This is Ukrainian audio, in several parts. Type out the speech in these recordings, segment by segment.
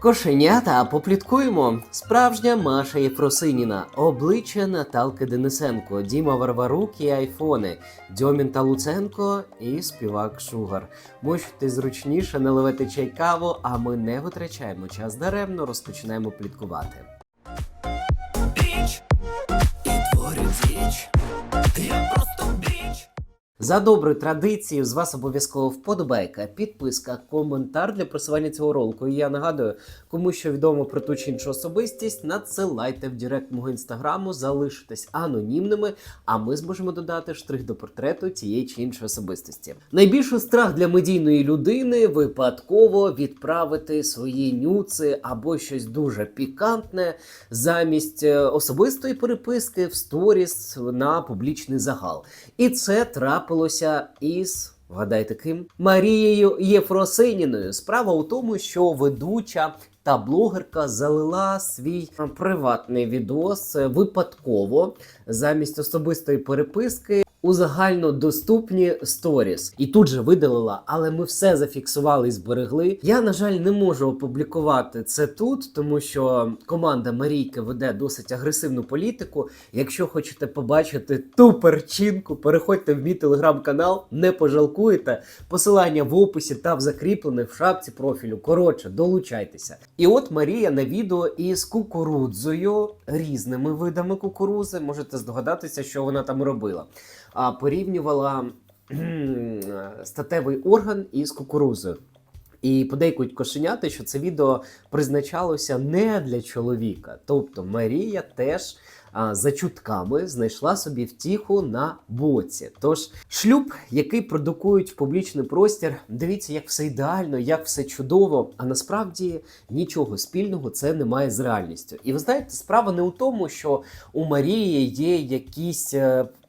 Кошенята, попліткуємо. Справжня Маша Єфросиніна, обличчя Наталки Денисенко, Діма Варварук і айфони, Дьомін та Луценко і співак Шугар. Можете зручніше наливати чай каву, а ми не витрачаємо час даремно, розпочинаємо пліткувати. Біч і творю діч. Я просто. За доброю традицією, з вас обов'язково вподобайка, підписка, коментар для просування цього ролику. І я нагадую, кому що відомо про ту чи іншу особистість, надсилайте в директ мого інстаграму, залишитесь анонімними, а ми зможемо додати штрих до портрету тієї чи іншої особистості. Найбільший страх для медійної людини випадково відправити свої нюци або щось дуже пікантне замість е, особистої переписки в сторіс на публічний загал. І це трапилося із. Вгадайте ким? Марією Єфросиніною. Справа у тому, що ведуча та блогерка залила свій приватний відос е, випадково замість особистої переписки у загальнодоступні сторіс. І тут же видалила, але ми все зафіксували і зберегли. Я, на жаль, не можу опублікувати це тут, тому що команда Марійки веде досить агресивну політику. Якщо хочете побачити ту перчинку, переходьте в мій телеграм-канал, не пожалкуєте. Посилання в описі та в закріплених в шапці профілю. Коротше, долучайтеся. І от Марія на відео із кукурудзою, різними видами кукурузи. Можете здогадатися, що вона там робила. Порівнювала статевий орган із кукурузою. І подейкують кошеняти, що це відео призначалося не для чоловіка. Тобто Марія теж а, за чутками знайшла собі втіху на боці. Тож шлюб, який продукують в публічний простір, дивіться, як все ідеально, як все чудово. А насправді нічого спільного це не має з реальністю. І ви знаєте, справа не у тому, що у Марії є якісь.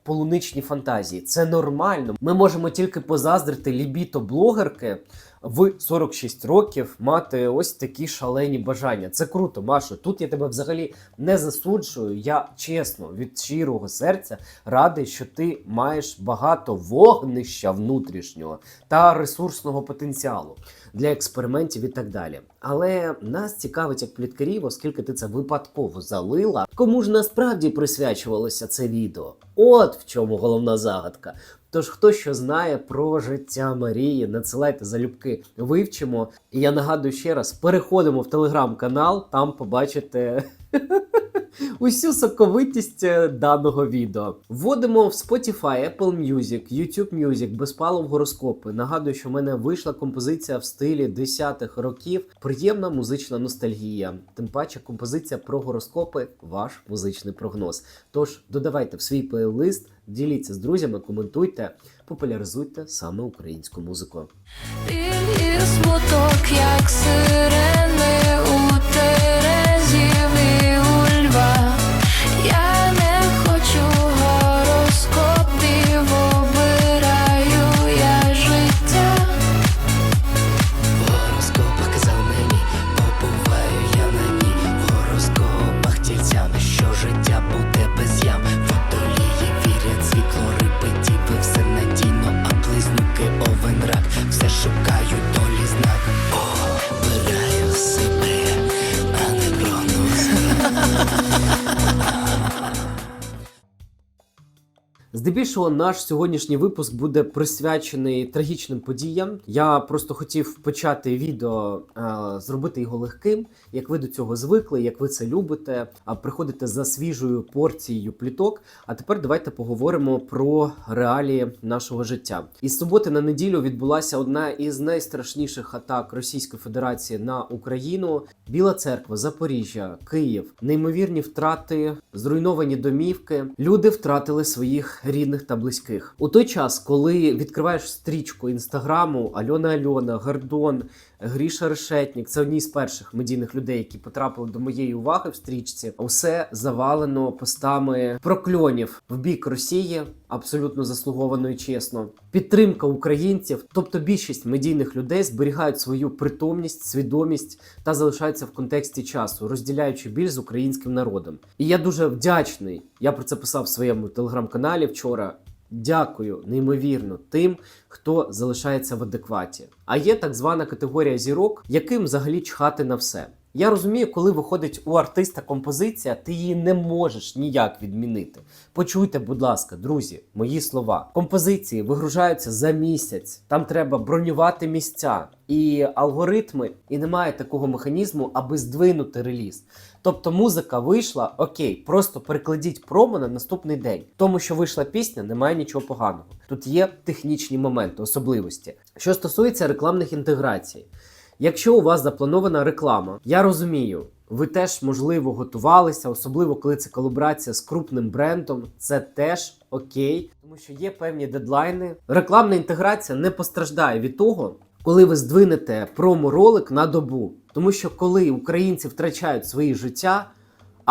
Полуничні фантазії, це нормально. Ми можемо тільки позаздрити лібіто блогерки в 46 років мати ось такі шалені бажання. Це круто, Машо. Тут я тебе взагалі не засуджую. Я чесно від щирого серця радий, що ти маєш багато вогнища внутрішнього та ресурсного потенціалу для експериментів і так далі. Але нас цікавить як пліткарів, оскільки ти це випадково залила. Кому ж насправді присвячувалося це відео? От в чому головна загадка. Тож, хто що знає про життя Марії, надсилайте залюбки, вивчимо. І я нагадую ще раз: переходимо в телеграм-канал, там побачите. Усю соковитість е, даного відео вводимо в Spotify, Apple Music, YouTube Music, безпалов гороскопи. Нагадую, що в мене вийшла композиція в стилі 10-х років. Приємна музична ностальгія. Тим паче, композиція про гороскопи ваш музичний прогноз. Тож додавайте в свій плейлист, діліться з друзями, коментуйте, популяризуйте саме українську музику. Смуток, як сирени що життя Здебільшого наш сьогоднішній випуск буде присвячений трагічним подіям. Я просто хотів почати відео, е, зробити його легким, як ви до цього звикли, як ви це любите, а приходите за свіжою порцією пліток. А тепер давайте поговоримо про реалії нашого життя. Із суботи на неділю відбулася одна із найстрашніших атак Російської Федерації на Україну. Біла церква, Запоріжжя, Київ, неймовірні втрати, зруйновані домівки. Люди втратили своїх рідних та близьких. У той час, коли відкриваєш стрічку інстаграму Альона Альона, Гордон, Гріша Решетнік, це одні з перших медійних людей, які потрапили до моєї уваги в стрічці. Усе завалено постами прокльонів в бік Росії, абсолютно заслуговано і чесно. Підтримка українців, тобто більшість медійних людей зберігають свою притомність, свідомість та залишаються в контексті часу, розділяючи біль з українським народом. І я дуже вдячний. Я про це писав в своєму телеграм-каналі вчора. Дякую неймовірно тим, хто залишається в адекваті. А є так звана категорія зірок, яким взагалі чхати на все. Я розумію, коли виходить у артиста композиція, ти її не можеш ніяк відмінити. Почуйте, будь ласка, друзі, мої слова. Композиції вигружаються за місяць. Там треба бронювати місця і алгоритми, і немає такого механізму, аби здвинути реліз. Тобто музика вийшла, окей, просто перекладіть промо на наступний день. Тому що вийшла пісня, немає нічого поганого. Тут є технічні моменти, особливості. Що стосується рекламних інтеграцій, якщо у вас запланована реклама, я розумію. Ви теж можливо готувалися, особливо коли це колаборація з крупним брендом. Це теж окей, тому що є певні дедлайни. Рекламна інтеграція не постраждає від того, коли ви здвинете промо-ролик на добу. Тому що коли українці втрачають свої життя,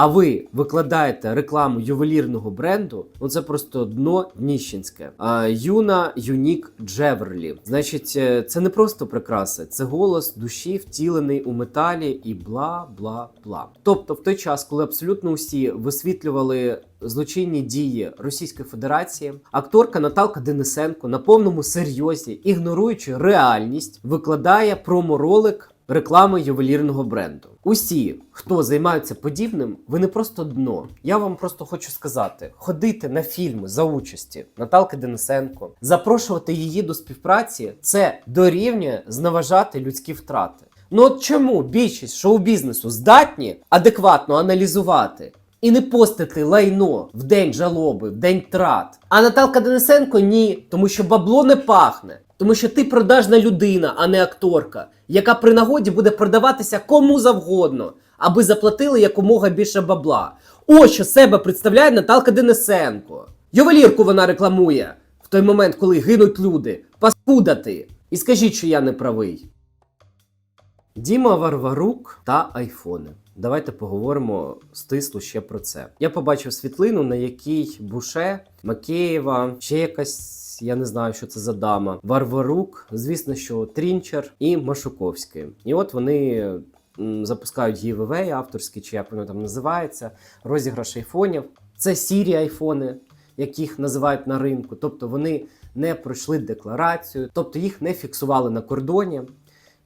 а ви викладаєте рекламу ювелірного бренду, ну це просто дно дніщенське. Юна Юнік Джеверлі. Значить, е, це не просто прикраси, це голос душі, втілений у металі і бла бла бла. Тобто, в той час, коли абсолютно усі висвітлювали злочинні дії Російської Федерації, акторка Наталка Денисенко на повному серйозі, ігноруючи реальність, викладає промо-ролик реклами ювелірного бренду. Усі, хто займаються подібним, ви не просто дно. Я вам просто хочу сказати: ходити на фільми за участі Наталки Денисенко, запрошувати її до співпраці це дорівнює зневажати людські втрати. Ну от чому більшість шоу-бізнесу здатні адекватно аналізувати і не постити лайно в день жалоби, в день трат. А Наталка Денисенко ні, тому що бабло не пахне. Тому що ти продажна людина, а не акторка, яка при нагоді буде продаватися кому завгодно, аби заплатили якомога більше бабла. Ось що себе представляє Наталка Денисенко. Ювелірку вона рекламує в той момент, коли гинуть люди. Паскуда ти. І скажіть, що я не правий. Діма Варварук та айфони. Давайте поговоримо стисло ще про це. Я побачив світлину, на якій Буше, Макеєва, ще якась, я не знаю, що це за дама. Варварук, звісно, що Трінчер і Машуковський. І от вони запускають ГІВВ, авторські, чи як воно там називається, розіграш айфонів. Це сірі айфони, яких називають на ринку. Тобто вони не пройшли декларацію, тобто їх не фіксували на кордоні.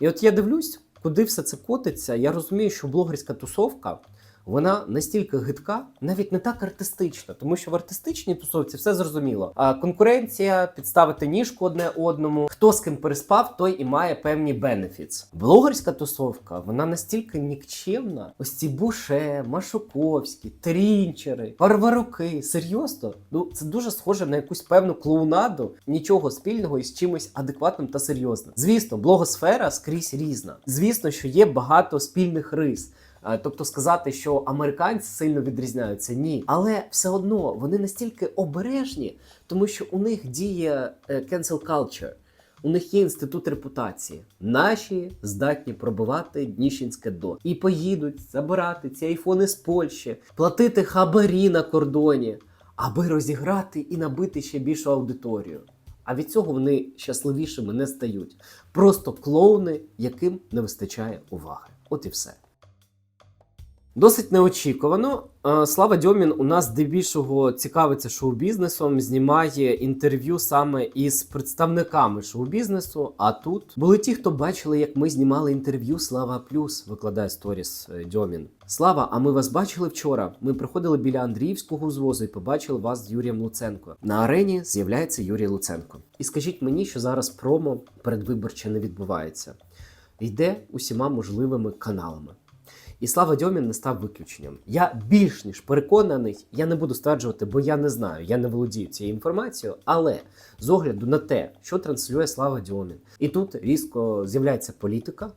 І от я дивлюсь, куди все це котиться. Я розумію, що блогерська тусовка вона настільки гидка, навіть не так артистична, тому що в артистичній тусовці все зрозуміло. А конкуренція, підставити ніжку одне одному. Хто з ким переспав, той і має певні бенефіц. Блогерська тусовка вона настільки нікчемна. Ось ці буше, Машуковські, трінчери, парваруки. Серйозно? Ну це дуже схоже на якусь певну клоунаду, нічого спільного із чимось адекватним та серйозним. Звісно, блогосфера скрізь різна. Звісно, що є багато спільних рис. Е, Тобто сказати, що американці сильно відрізняються, ні. Але все одно вони настільки обережні, тому що у них діє е, cancel culture. У них є інститут репутації. Наші здатні пробивати Дніщенське до і поїдуть забирати ці айфони з Польщі, платити хабарі на кордоні, аби розіграти і набити ще більшу аудиторію. А від цього вони щасливішими не стають. Просто клоуни, яким не вистачає уваги. От і все. Досить неочікувано. Е, Слава Дьомін у нас здебільшого цікавиться шоу-бізнесом, знімає інтерв'ю саме із представниками шоу-бізнесу. А тут були ті, хто бачили, як ми знімали інтерв'ю Слава Плюс, викладає сторіс е, Дьомін. Слава, а ми вас бачили вчора. Ми приходили біля Андріївського узвозу і побачили вас з Юрієм Луценко. На арені з'являється Юрій Луценко. І скажіть мені, що зараз промо передвиборче не відбувається. Йде усіма можливими каналами. І Слава Дьомін не став виключенням. Я більш ніж переконаний, я не буду стверджувати, бо я не знаю, я не володію цією інформацією. Але з огляду на те, що транслює Слава Дьомін, і тут різко з'являється політика.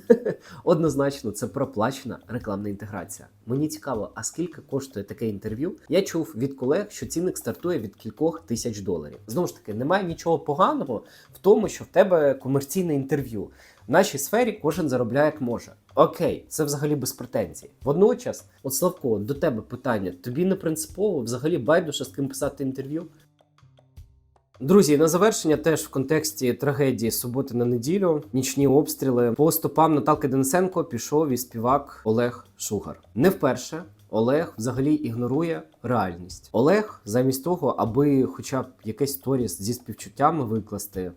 Однозначно, це проплачена рекламна інтеграція. Мені цікаво, а скільки коштує таке інтерв'ю? Я чув від колег, що цінник стартує від кількох тисяч доларів. Знову ж таки, немає нічого поганого в тому, що в тебе комерційне інтерв'ю. В нашій сфері кожен заробляє як може. Окей, це взагалі без претензій. Водночас, от Славко, до тебе питання: тобі не принципово взагалі байдуже з ким писати інтерв'ю? Друзі, на завершення теж в контексті трагедії суботи на неділю, нічні обстріли. По стопам Наталки Денисенко пішов і співак Олег Шугар. Не вперше. Олег взагалі ігнорує реальність. Олег, замість того, аби хоча б якесь сторіс зі співчуттями викласти,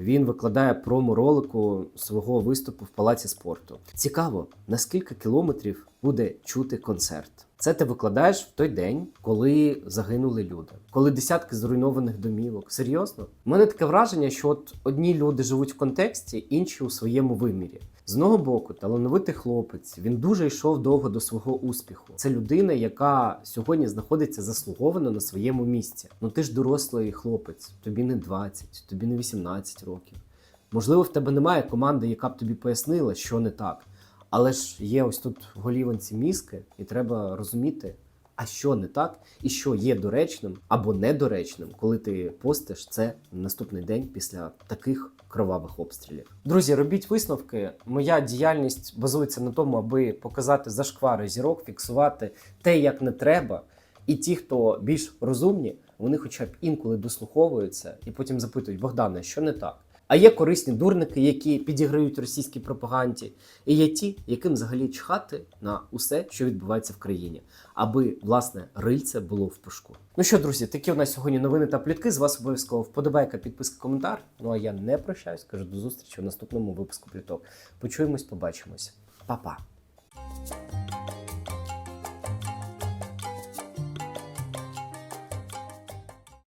Він викладає промо-ролику свого виступу в палаці спорту. Цікаво, на скільки кілометрів буде чути концерт. Це ти викладаєш в той день, коли загинули люди, коли десятки зруйнованих домівок. Серйозно? У мене таке враження, що от одні люди живуть в контексті, інші у своєму вимірі. З одного боку, талановитий хлопець, він дуже йшов довго до свого успіху. Це людина, яка сьогодні знаходиться заслуговано на своєму місці. Ну ти ж дорослий хлопець, тобі не 20, тобі не 18 років. Можливо, в тебе немає команди, яка б тобі пояснила, що не так. Але ж є ось тут в голіванці мізки, і треба розуміти, а що не так, і що є доречним або недоречним, коли ти постиш це наступний день після таких кровавих обстрілів. Друзі, робіть висновки. Моя діяльність базується на тому, аби показати зашквари зірок, фіксувати те, як не треба. І ті, хто більш розумні, вони хоча б інколи дослуховуються і потім запитують Богдане, що не так. А є корисні дурники, які підіграють російській пропаганді, і є ті, яким взагалі чхати на усе, що відбувається в країні, аби власне рильце було в пушку. Ну що, друзі, такі у нас сьогодні новини та плітки. З вас обов'язково вподобайка, підписка, коментар. Ну а я не прощаюсь, кажу до зустрічі в наступному випуску пліток. Почуємось, побачимось. Па-па.